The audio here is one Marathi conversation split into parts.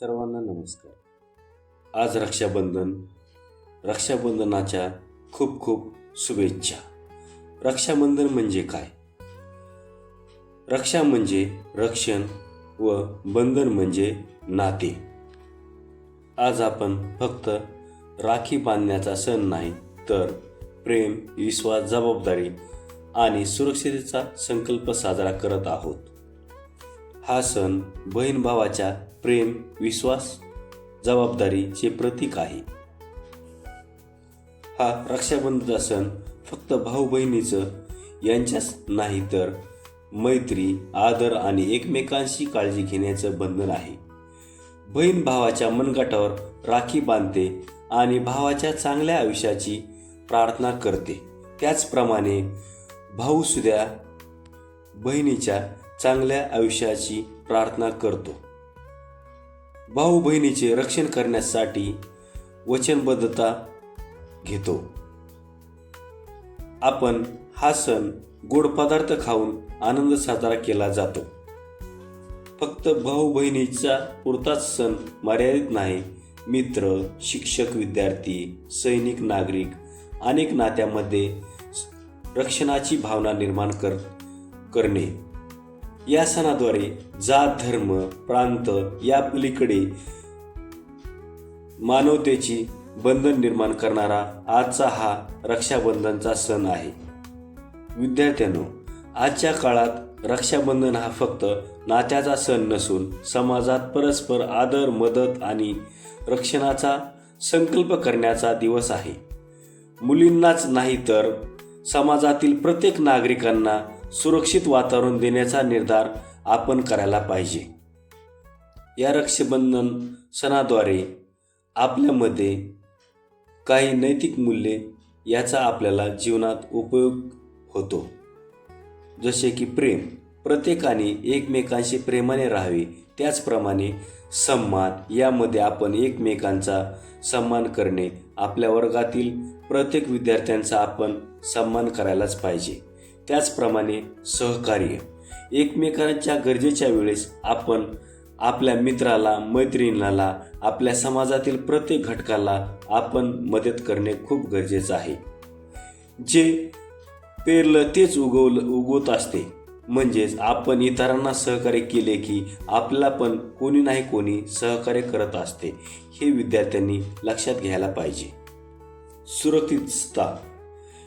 सर्वांना नमस्कार. आज रक्षाबंधन रक्षाबंधनाच्या खूप खूप शुभेच्छा. रक्षाबंधन म्हणजे काय? रक्षा म्हणजे रक्षण व बंधन म्हणजे नाते. आज आपण फक्त राखी बांधण्याचा सण नाही तर प्रेम विश्वास जबाबदारी आणि सुरक्षिततेचा संकल्प साजरा करत आहोत. हा सण बहीण भावाच्या प्रेम विश्वास जबाबदारीचे प्रतीक आहे. हा रक्षाबंधनचा सण फक्त भाऊ बहिणीचं यांच्याच नाही तर मैत्री आदर आणि एकमेकांशी काळजी घेण्याचं बंधन आहे. बहीण भावाच्या मनगटावर राखी बांधते आणि भावाच्या चांगल्या आयुष्याची प्रार्थना करते. त्याचप्रमाणे भाऊ सुद्धा बहिणीच्या चांगल्या आयुष्याची प्रार्थना करतो. भाऊ बहिणीचे रक्षण करण्यासाठी वचनबद्धता घेतो. आपण हा सण गोड पदार्थ खाऊन आनंद साजरा केला जातो. फक्त भाऊ बहिणीचा पुरताच सण मर्यादित नाही. मित्र शिक्षक विद्यार्थी सैनिक नागरिक अनेक नात्यामध्ये रक्षणाची भावना निर्माण कर करणे. या सणाद्वारे जात धर्म प्रांत या पलीकडे मानवतेची बंधन निर्माण करणारा आजचा हा रक्षाबंधनचा सण आहे. विद्यार्थ्यांनो आजच्या काळात रक्षाबंधन हा फक्त नात्याचा सण नसून समाजात परस्पर आदर मदत आणि रक्षणाचा संकल्प करण्याचा दिवस आहे. मुलींनाच नाही तर समाजातील प्रत्येक नागरिकांना सुरक्षित वातावरण देण्याचा निर्धार आपण करायला पाहिजे. या रक्षाबंधन सणाद्वारे आपल्यामध्ये काही नैतिक मूल्ये याचा आपल्याला जीवनात उपयोग होतो. जसे की प्रेम प्रत्येकाने एकमेकांशी प्रेमाने राहावे त्याचप्रमाणे सन्मान यामध्ये आपण एकमेकांचा सन्मान करणे आपल्या वर्गातील प्रत्येक विद्यार्थ्यांचा आपण सन्मान करायलाच पाहिजे. त्याचप्रमाणे सहकार्य. एकमेकांच्या गरजेच्या वेळेस आपण आपल्या मित्राला मैत्रिणीला आपल्या समाजातील प्रत्येक घटकाला आपण मदत करणे खूप गरजेचं आहे. जे पेरलं तेच उगवलं उगवत असते. म्हणजेच आपण इतरांना सहकार्य केले की आपला पण कोणी नाही कोणी सहकार्य करत असते हे विद्यार्थ्यांनी लक्षात घ्यायला पाहिजे. सुरक्षितता.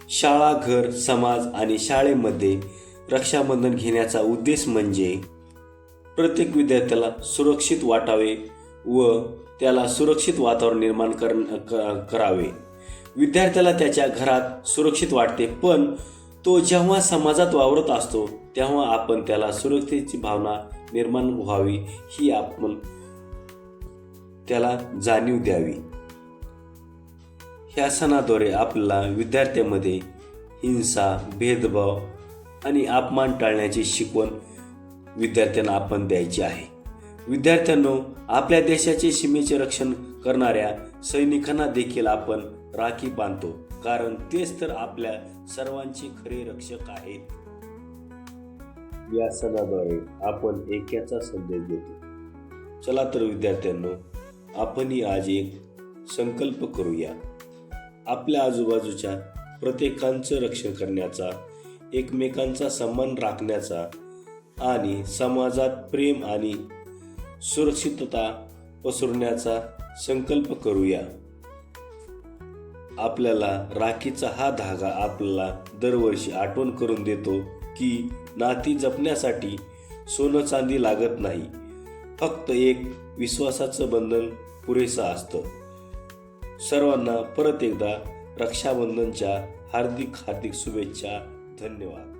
शाळा घर समाज आणि शाळेमध्ये रक्षाबंधन घेण्याचा उद्देश म्हणजे प्रत्येक विद्यार्थ्याला सुरक्षित वाटावे व त्याला सुरक्षित वातावरण निर्माण कर क- करावे. विद्यार्थ्याला त्याच्या घरात सुरक्षित वाटते पण तो जेव्हा समाजात वावरत असतो तेव्हा आपण त्याला सुरक्षेची भावना निर्माण व्हावी ही आपण त्याला जाणीव द्यावी. ह्या सणाद्वारे आपल्याला विद्यार्थ्यांमध्ये हिंसा भेदभाव आणि अपमान टाळण्याची शिकवण विद्यार्थ्यांना आपण द्यायची आहे. विद्यार्थ्यांनो आपल्या देशाचे सीमेचे रक्षण करणाऱ्या सैनिकांना देखील आपण राखी बांधतो. कारण तेच तर आपल्या सर्वांचे खरे रक्षक आहेत. या सणाद्वारे आपण ऐक्याचा संदेश देतो. चला तर विद्यार्थ्यांनो आपणही आज एक संकल्प करूया. आपल्या आजूबाजूच्या प्रत्येकांचं रक्षण करण्याचा एकमेकांचा सन्मान राखण्याचा आणि समाजात प्रेम आणि सुरक्षितता पसरण्याचा संकल्प करूया. आपल्याला राखीचा हा धागा आपल्याला दरवर्षी आठवण करून देतो की नाती जपण्यासाठी सोनं चांदी लागत नाही. फक्त एक विश्वासाचं बंधन पुरेसं असतं. सर्वांना परत एकदा रक्षाबंधनच्या हार्दिक हार्दिक शुभेच्छा. धन्यवाद.